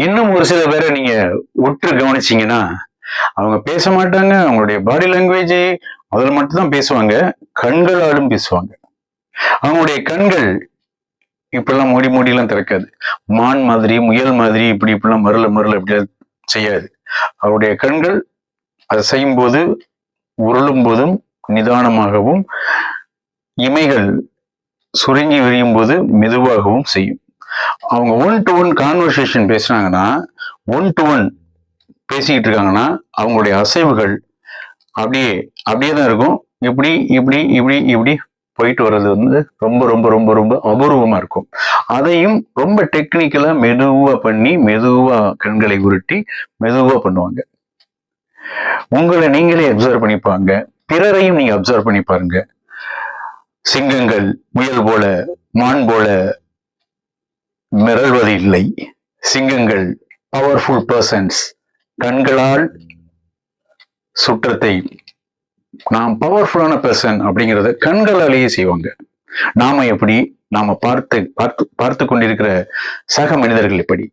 இன்னும் ஒரு சில பேரை நீங்க உற்று கவனிச்சீங்கன்னா அவங்க பேச மாட்டாங்க அவங்களுடைய பாடி லாங்குவேஜ் அதில் மட்டும்தான் பேசுவாங்க கண்களாலும் பேசுவாங்க. அவங்களுடைய கண்கள் இப்பெல்லாம் மூடி மூடிலாம் திறக்காது. மான் மாதிரி முயல் மாதிரி இப்படி இப்படிலாம் மருள மருள இப்படி செய்யாது. அவருடைய கண்கள் அதை செய்யும் போது உருளும் போதும் நிதானமாகவும் இமைகள் சுருங்கி விரியும் போது மெதுவாகவும் செய்யும். அவங்க ஒன் டு ஒன் கான்வர்சேஷன் பேசுனாங்கன்னா ஒன் டு ஒன் பேசிக்கிட்டு இருக்காங்கன்னா அவங்களுடைய அசைவுகள் அப்படியே அப்படியே தான் இருக்கும். இப்படி இப்படி இப்படி இப்படி போயிட்டு வர்றது வந்து ரொம்ப ரொம்ப ரொம்ப ரொம்ப அபூர்வமா இருக்கும். அதையும் ரொம்ப டெக்னிக்கலா மெதுவா பண்ணி மெதுவா கண்களை உருட்டி மெதுவா பண்ணுவாங்க. உங்களை நீங்களே அப்சர்வ் பண்ணிப்பாங்க பிறரையும் நீங்க அப்சர்வ் பண்ணி பாருங்க. சிங்கங்கள் முயல் போல மான் போல மிரள்வது இல்லை. சிங்கங்கள் பவர்ஃபுல் பர்சன்ஸ் கண்களால் சுற்றத்தை நாம் பவர்ஃபுல்லான பர்சன் அப்படிங்கிறத கண்களாலேயே செய்வாங்க. நாம எப்படி? நாம பார்த்து பார்த்து பார்த்து கொண்டிருக்கிற சக மனிதர்கள் எப்படி?